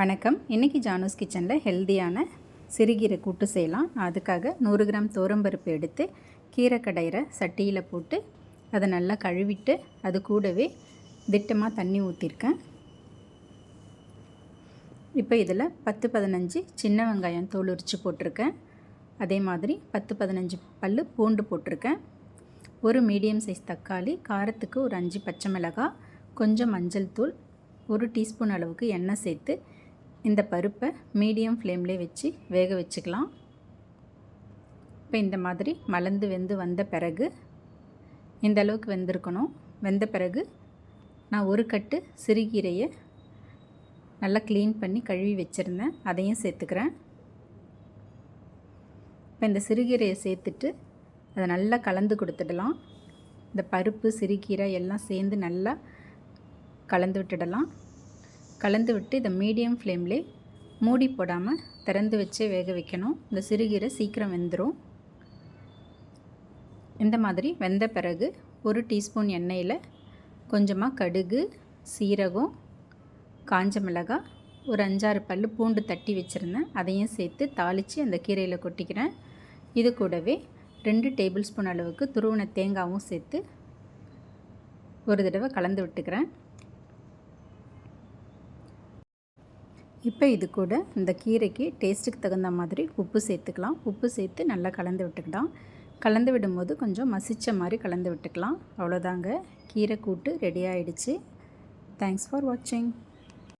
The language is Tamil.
வணக்கம். இன்றைக்கி ஜானூஸ் கிச்சனில் ஹெல்த்தியான சிறுகீரை கூட்டு செய்யலாம். அதுக்காக நூறு கிராம் தோரம்பருப்பு எடுத்து கீரை கடையிற சட்டியில் போட்டு அதை நல்லா கழுவிட்டு அது கூடவே திட்டமாக தண்ணி ஊற்றிருக்கேன் இப்போ இதில் பத்து பதினஞ்சு சின்ன வெங்காயம் தோல் உரித்து போட்டிருக்கேன். அதே மாதிரி பத்து பதினஞ்சு பல் பூண்டு போட்டிருக்கேன். ஒரு மீடியம் சைஸ் தக்காளி காரத்துக்கு ஒரு அஞ்சு பச்சை மிளகாய் கொஞ்சம் மஞ்சள் தூள் ஒரு டீஸ்பூன் அளவுக்கு எண்ணெய் சேர்த்து இந்த பருப்பை மீடியம் ஃப்ளேம்லேயே வச்சு வேக வச்சுக்கலாம். இப்போ இந்த மாதிரி மலர்ந்து வெந்து வந்த பிறகு இந்த அளவுக்கு வெந்திருக்கணும். வெந்த பிறகு நான் ஒரு கட்டு சிறுகீரையை நல்லா க்ளீன் பண்ணி கழுவி வச்சுருந்தேன். அதையும் சேர்த்துக்கிறேன். இப்போ இந்த சிறுகீரையை சேர்த்துட்டு அதை நல்லா கலந்து கொடுத்துடலாம். இந்த பருப்பு சிறுகீரை எல்லாம் சேர்ந்து நல்லா கலந்து விட்டுடலாம். கலந்து விட்டு இதை மீடியம் ஃப்ளேம்லே மூடி போடாமல் திறந்து வச்சே வேக வைக்கணும். இந்த சிறுகீரை சீக்கிரம் வெந்துடும் இந்த மாதிரி வெந்த பிறகு ஒரு டீஸ்பூன் எண்ணெயில் கொஞ்சமாக கடுகு சீரகம் காஞ்ச மிளகாய் ஒரு அஞ்சாறு பல் பூண்டு தட்டி வச்சுருந்தேன். அதையும் சேர்த்து தாளித்து அந்த கீரையில் கொட்டிக்கிறேன். இது கூடவே ரெண்டு டேபிள் ஸ்பூன் அளவுக்கு துருவன தேங்காயும் சேர்த்து ஒரு தடவை கலந்து விட்டுக்கிறேன். இப்போ இது கூட இந்த கீரைக்கு டேஸ்ட்டுக்கு தகுந்த மாதிரி உப்பு சேர்த்துக்கலாம். உப்பு சேர்த்து நல்லா கலந்து விட்டுக்கலாம். கலந்து விடும்போது கொஞ்சம் மசித்த மாதிரி கலந்து விட்டுக்கலாம். அவ்வளோதாங்க. கீரை கூட்டு ரெடி ஆகிடுச்சு தேங்க்ஸ் ஃபார் வாட்சிங்